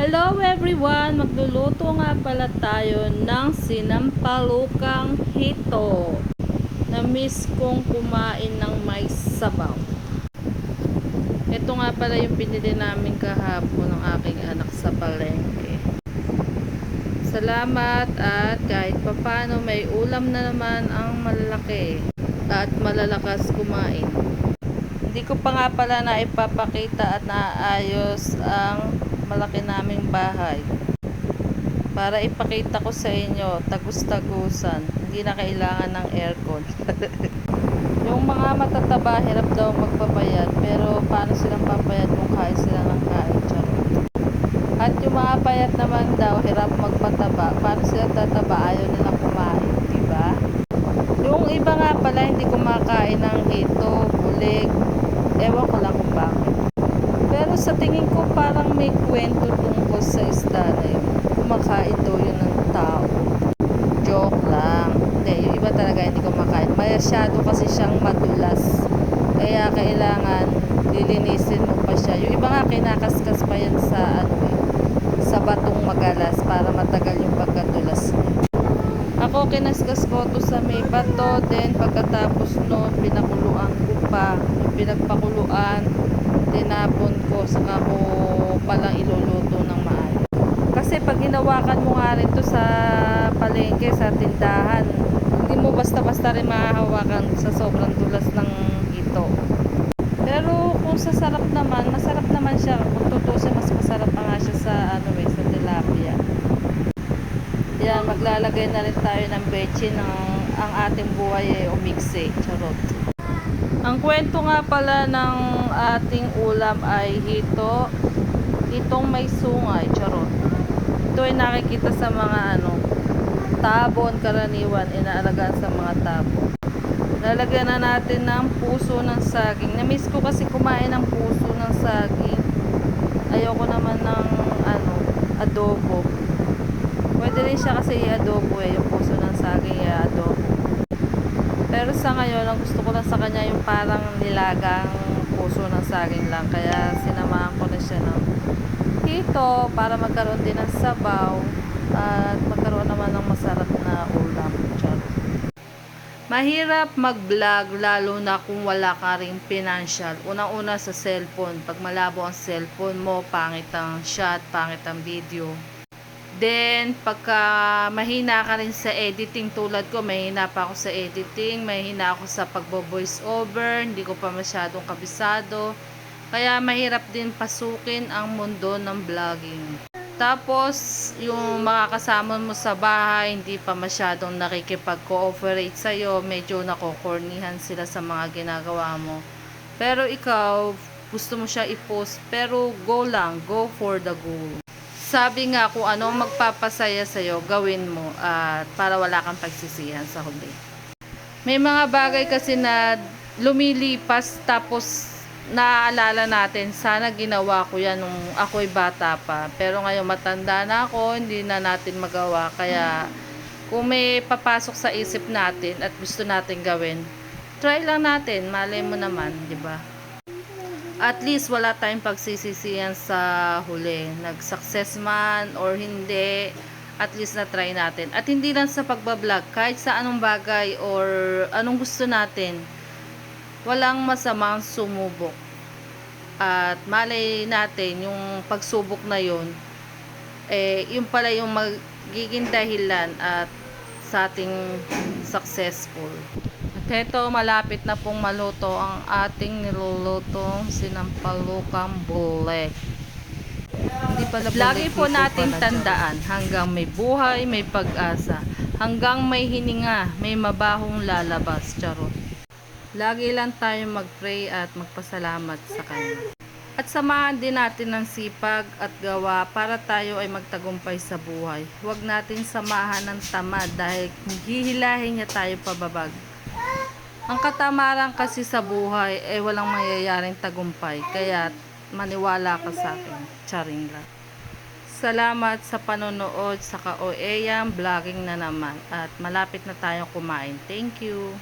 Hello everyone! Magluluto nga pala tayo ng sinampalukang hito. Na-miss kong kumain ng may sabaw. Ito nga pala yung pinili namin kahapon ng aking anak sa palengke. Salamat at kahit papano may ulam na naman ang malalaki at malalakas kumain. Hindi ko pa nga pala na ipapakita at naayos ang malaki naming bahay. Para ipakita ko sa inyo, tagus-tagusan. Hindi na kailangan ng aircon. yung mga matataba, hirap daw magpapayat. Pero paano silang papayat kung kain sila ng kain? At yung mga payat naman daw, hirap magpataba. Paano sila tataba? Ayaw nilang kumain. Diba? Yung iba nga pala, hindi kumakain ng hito, bulig. Ewan ko lang kung bakit. Pero sa tingin ko parang may kwento tungkol sa isda na yun. Kumakain daw yun ng tao. Joke lang. Hindi, yung iba talaga hindi kumakain. Masyado kasi siyang madulas. Kaya kailangan lilinisin mo pa siya. Yung iba nga kinakaskas pa yan sa ano eh, sa batong magalas para matagal yung pagkatulas niya. Ako kinaskas ko to sa may bato, then pagkatapos no, pinakuluan ko pa, yung pinagpakuluan, tinapon ko, saka ko palang iluluto ng maayos. Kasi pag hinawakan mo nga rin to sa palengke, sa tindahan, hindi mo basta-basta rin mahahawakan sa sobrang dulas ng ito. Pero kung sa sarap naman, masarap naman siya. Kung tutusin, mas masarap pa nga siya sa, ano eh, sa tilapia. Yan, maglalagay na rin tayo ng bechin ng ang ating buhay ay umigsi. Charot. Ang kwento nga pala ng ating ulam ay hito. Itong may sungay. Charot. Ito ay nakikita sa mga ano, tabon karaniwan. Inaalagaan sa mga tabon. Lalagyan na natin ng puso ng saging. Namiss ko kasi kumain ng puso ng saging. Ayoko naman ng ano, adobo. Pwede rin siya kasi i-adobo eh, yung puso ng saging i-adobo. Pero sa ngayon, ang gusto ko lang sa kanya yung parang nilagang puso ng saging lang. Kaya sinamahan ko na siya ng hito para magkaroon din ng sabaw at magkaroon naman ng masarap na ulam. Charot. Mahirap mag-vlog lalo na kung wala ka ring financial. Unang-una sa cellphone. Pag malabo ang cellphone mo, pangit ang shot, pangit ang video. Then, pagka mahina ka rin sa editing tulad ko, mahina pa ako sa editing, mahina ako sa pagbo-voice over, hindi ko pa masyadong kabisado. Kaya mahirap din pasukin ang mundo ng vlogging. Tapos, yung mga kasama mo sa bahay, hindi pa masyadong nakikipag-cooperate sa'yo, medyo nakokornihan sila sa mga ginagawa mo. Pero ikaw, gusto mo siya i-post, pero go lang, go for the goal sabi nga kung ano magpapasaya sa'yo, gawin mo at para wala kang pagsisihan sa huli. May mga bagay kasi na lumilipas tapos naaalala natin, sana ginawa ko yan nung ako'y bata pa. Pero ngayon matanda na ako, hindi na natin magawa. Kaya kung may papasok sa isip natin at gusto natin gawin, try lang natin, malay mo naman, di ba? At least wala tayong pagsisisihan sa huli. Nag-success man or hindi, at least na-try natin. At hindi lang sa pagbablog, kahit sa anong bagay or anong gusto natin, walang masamang sumubok. At malay natin, yung pagsubok na yun, eh, yung pala yung magiging dahilan at sa ating successful. At ito, malapit na pong maluto ang ating nilulutong sinampalukang pala Lagi po natin tandaan, hanggang may buhay, may pag-asa. Hanggang may hininga, may mabahong lalabas. Charot. Lagi lang tayo mag-pray at magpasalamat sa Kanya. At samahan din natin ng sipag at gawa para tayo ay magtagumpay sa buhay. Huwag natin samahan ng tamad dahil hihilahin niya tayo pababag. Ang katamaran kasi sa buhay ay walang mangyayaring tagumpay. Kaya maniwala ka sa akin. Charing. Salamat sa panonood sa ka-OEM vlogging na naman. At malapit na tayong kumain. Thank you.